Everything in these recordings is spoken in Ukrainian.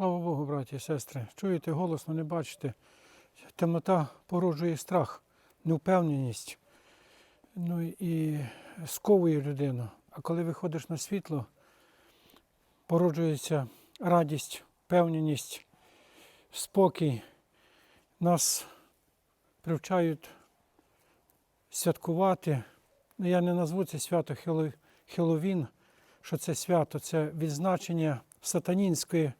Слава Богу, браті і сестри. Чуєте, голосно не бачите. Темнота породжує страх, невпевненість. Ну і сковує людину. А коли виходиш на світло, породжується радість, впевненість, спокій. Нас привчають святкувати. Ну, я не назву це свято Хеловін, що це свято, це відзначення сатанінської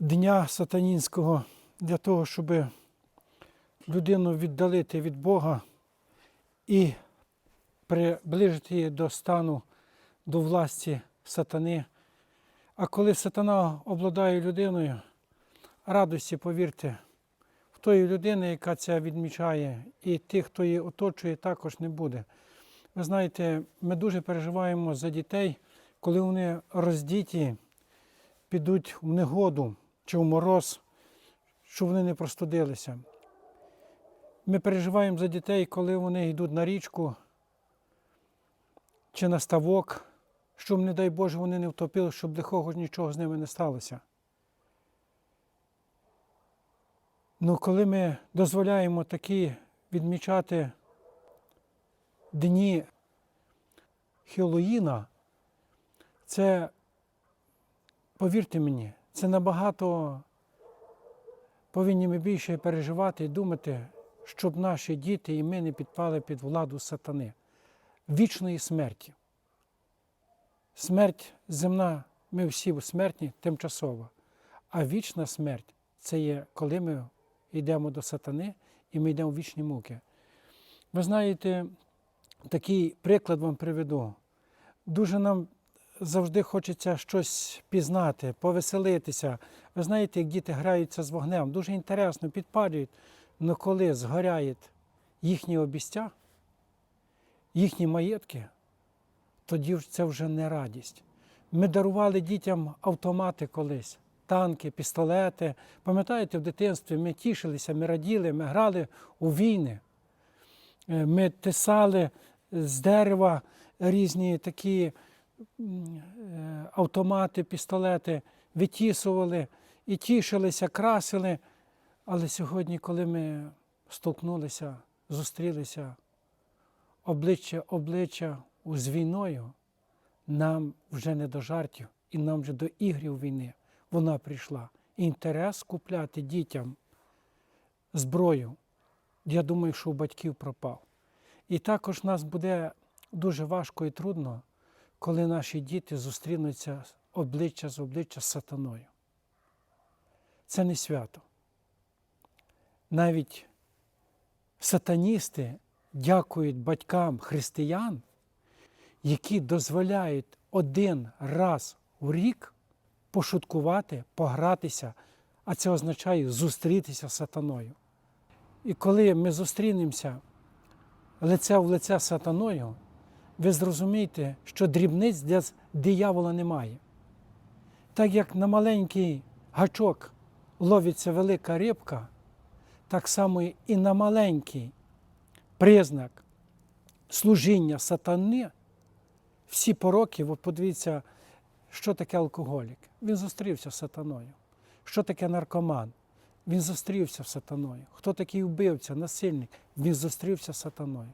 дня сатанінського для того, щоб людину віддалити від Бога і приближити її до стану, до власті сатани. А коли сатана обладає людиною, радості, повірте, в тої людини, яка це відмічає, і тих, хто її оточує, також не буде. Ви знаєте, ми дуже переживаємо за дітей, коли вони роздіті, підуть в негоду чи в мороз, щоб вони не простудилися. Ми переживаємо за дітей, коли вони йдуть на річку чи на ставок, щоб, не дай Боже, вони не втопили, щоб лихого нічого з ними не сталося. Ну, коли ми дозволяємо такі відмічати дні Хеллоїна, це, повірте мені, це набагато повинні ми більше переживати і думати, щоб наші діти і ми не підпали під владу сатани, вічної смерті. Смерть земна, ми всі смертні тимчасово, а вічна смерть це є, коли ми йдемо до сатани і ми йдемо в вічні муки. Ви знаєте, такий приклад вам приведу. Дуже нам завжди хочеться щось пізнати, повеселитися. Ви знаєте, як діти граються з вогнем, дуже інтересно, підпалюють. Але коли згоряють їхні обістя, їхні маєтки, тоді це вже не радість. Ми дарували дітям автомати колись, танки, пістолети. Пам'ятаєте, в дитинстві ми тішилися, ми раділи, ми грали у війни. Е, Ми тисали з дерева різні такі автомати, пістолети, витісували і тішилися, красили. Але сьогодні, коли ми столкнулися, зустрілися обличчя обличчя з війною, нам вже не до жартів, і нам вже до ігрів війни вона прийшла. Інтерес купляти дітям зброю, я думаю, що у батьків пропав. І також нас буде дуже важко і трудно, коли наші діти зустрінуться обличчя з обличчя з сатаною. Це не свято. Навіть сатаністи дякують батькам християн, які дозволяють один раз у рік пошуткувати, погратися, а це означає зустрітися з сатаною. І коли ми зустрінемося лице в лице з сатаною, ви зрозумієте, що дрібниць для диявола немає. Так як на маленький гачок ловиться велика рибка, так само і на маленький признак служіння сатани, всі пороки, от подивіться, що таке алкоголік. Він зустрівся з сатаною. Що таке наркоман? Він зустрівся з сатаною. Хто такий вбивця, насильник? Він зустрівся з сатаною,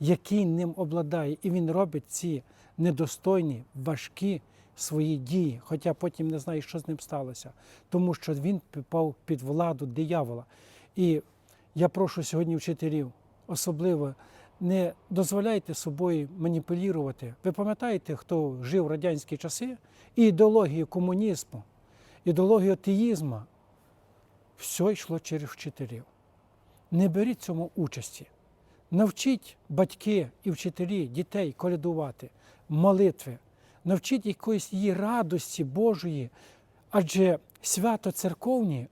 який ним обладає, і він робить ці недостойні, важкі свої дії, хоча потім не знає, що з ним сталося, тому що він попав під владу диявола. І я прошу сьогодні вчителів, особливо не дозволяйте собою маніпулювати. Ви пам'ятаєте, хто жив в радянські часи? І ідеологію комунізму, ідеологію атеїзму. Все йшло через вчителів. Не беріть цьому участі. Навчіть батьки і вчителі дітей колядувати, молитви, навчіть якоїсь її радості Божої, адже свято церковні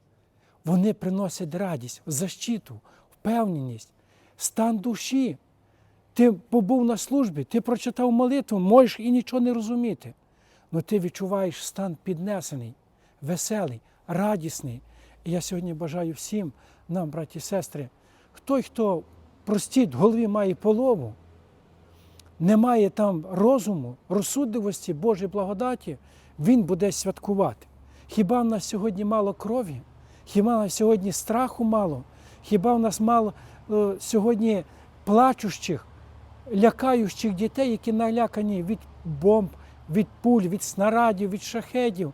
вони приносять радість, защиту, впевненість, стан душі. Ти побув на службі, ти прочитав молитву, можеш і нічого не розуміти. але ти відчуваєш стан піднесений, веселий, радісний. І я сьогодні бажаю всім нам, браті і сестри, той, хто простіть, в голові має полову, не має там розуму, розсудливості, Божої благодаті, Він буде святкувати. Хіба в нас сьогодні мало крові? Хіба в нас сьогодні страху мало? Хіба в нас мало е, сьогодні плачущих, лякаючих дітей, які налякані від бомб, від пуль, від снарядів, від шахедів?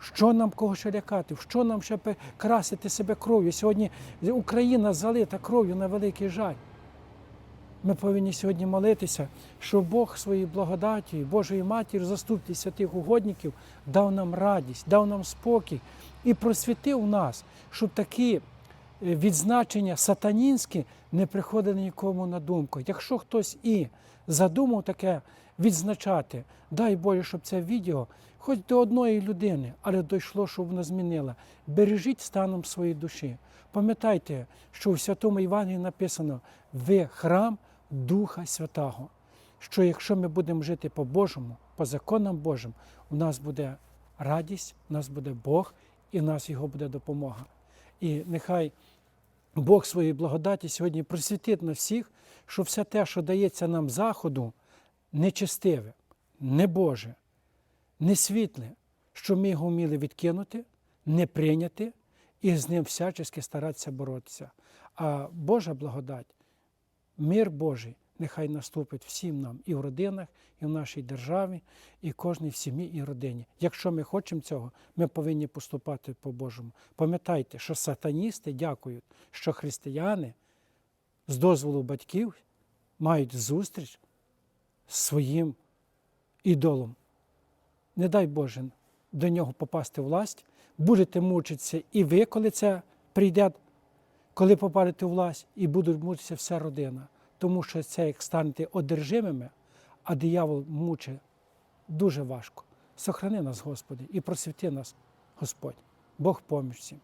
Що нам кого ще лякати? Що нам ще красити себе кров'ю? Сьогодні Україна залита кров'ю на великий жаль. Ми повинні сьогодні молитися, щоб Бог своєю благодаті, Божою матір, заступці святих угодників дав нам радість, дав нам спокій і просвітив нас, щоб такі е, відзначення сатанінські не приходили нікому на думку. Якщо хтось і задумав таке відзначати, дай Боже, щоб це відео хоч до одної людини, але дійшло, щоб воно змінило. Бережіть станом своєї душі. Пам'ятайте, що в Святому Євангелії написано: ви храм Духа Святого. Що якщо ми будемо жити по-божому, по законам Божим, у нас буде радість, у нас буде Бог і в нас його буде допомога. І нехай Бог своєї благодаті сьогодні просвітить на всіх, що все те, що дається нам заходу, нечестиве, не Боже, не світле, що ми його вміли відкинути, не прийняти і з ним всячески старатися боротися. А Божа благодать, мир Божий, нехай наступить всім нам і в родинах, і в нашій державі, і кожній в сім'ї і родині. Якщо ми хочемо цього, ми повинні поступати по-божому. Пам'ятайте, що сатаністи дякують, що християни з дозволу батьків мають зустріч своїм ідолом. Не дай Боже до нього попасти власть, будете мучитися і ви, коли це прийде, коли попадете власть, і буде мучитися вся родина. Тому що це як станете одержимими, а диявол мучить дуже важко. Сохрани нас, Господи, і просвіти нас, Господь. Бог поміж всім.